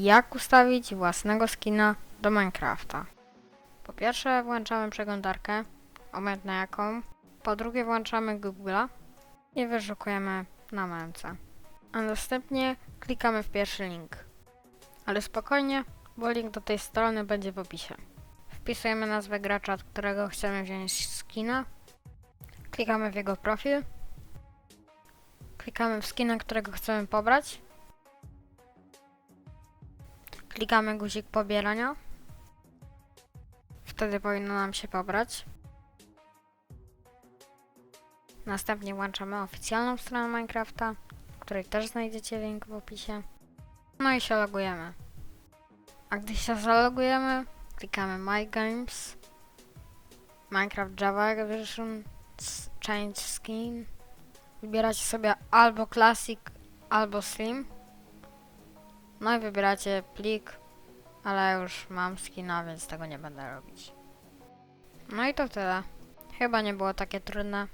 Jak ustawić własnego skina do Minecrafta? Po pierwsze włączamy przeglądarkę, obojętnie jaką. Po drugie włączamy Google'a i wyszukujemy na męce. A następnie klikamy w pierwszy link. Ale spokojnie, bo link do tej strony będzie w opisie. Wpisujemy nazwę gracza, od którego chcemy wziąć skina. Klikamy w jego profil. Klikamy w skina, którego chcemy pobrać. Klikamy guzik pobierania. Wtedy powinno nam się pobrać. Następnie włączamy oficjalną stronę Minecrafta, której też znajdziecie link w opisie. No i się logujemy. A gdy się zalogujemy, klikamy My Games, Minecraft Java s- Change Skin. Wybieracie sobie albo Classic, albo Slim. No i wybieracie plik, ale już mam skina, więc tego nie będę robić. No i to tyle. Chyba nie było takie trudne.